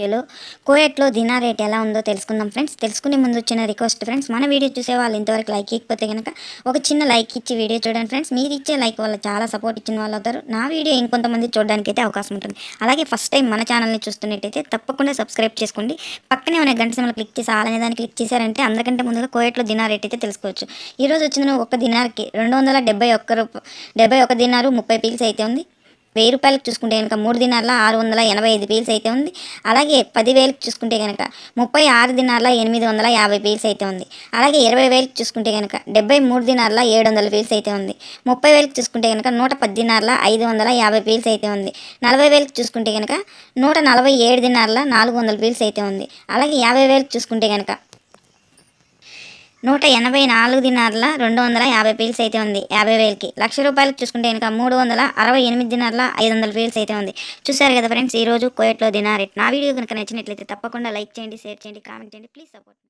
వీడియోలో కోయట్లో దినా రేట్ ఎలా ఉందో తెలుసుకుందాం ఫ్రెండ్స్. తెలుసుకునే ముందు వచ్చిన రిక్వెస్ట్ ఫ్రెండ్స్. మన వీడియో చూసే వాళ్ళు ఇంతవరకు లైక్ ఇవ్వకపోతే కనుక ఒక చిన్న లైక్ ఇచ్చి వీడియో చూడండి ఫ్రెండ్స్. మీరు ఇచ్చే లైక్ వల్ల చాలా సపోర్ట్ ఇచ్చిన వాళ్ళు అవుతారు. నా వీడియో ఇంకొంతమంది చూడడానికి అయితే అవకాశం ఉంటుంది. అలాగే ఫస్ట్ టైం మన ఛానల్ని చూస్తున్నట్టయితే తప్పకుండా సబ్స్క్రైబ్ చేసుకోండి. పక్కనే ఉన్న గంట సమయంలో క్లిక్ చేసి అలానే దాన్ని క్లిక్ చేశారంటే అందరికంటే ముందుగా కోయట్లో దినా రేట్ అయితే తెలుసుకోవచ్చు. ఈరోజు వచ్చిన ఒక దినార్కి రెండు వందల డెబ్బై ఒక్క రూపాయ డెబ్బై ఒక దినారు ముప్పై పీల్స్ అయితే ఉంది. వెయ్యి రూపాయలకు చూసుకుంటే కనుక మూడు దినాల ఆరు వందల ఎనభై ఐదు పీల్స్ అయితే ఉంది. అలాగే పదివేలకు చూసుకుంటే కనుక ముప్పై ఆరు దినాల ఎనిమిది వందల యాభై పీల్స్ అయితే ఉంది. అలాగే ఇరవై వేలకు చూసుకుంటే కనుక డెబ్బై మూడు దినాల ఏడు వందల పీల్స్ అయితే ఉంది. ముప్పై వేలకు చూసుకుంటే కనుక నూట పది ఐదు వందల యాభై పీల్స్ అయితే ఉంది. నలభై వేలకు చూసుకుంటే కనుక నూట నలభై ఏడు దినార్ల నాలుగు వందల పీల్స్ అయితే ఉంది. అలాగే యాభై వేలకు చూసుకుంటే కనుక నూట ఎనభై నాలుగు దినార్ల రెండు వందల యాభై పీల్స్ అయితే ఉంది. యాభై వేలకి. లక్ష రూపాయలకు చూసుకుంటే కనుక మూడు వందల అరవై ఎనిమిది దినార్ల ఐదు వందల పీల్స్ అయితే ఉంది. చూసారు కదా ఫ్రెండ్స్ ఈ రోజు కోయట్లో దినార్ రేట్ నా వీడియో కనుక నచ్చినట్లయితే తప్పకుండా లైక్ చేయండి షేర్ చేయండి కామెంట్ చేయండి. Please support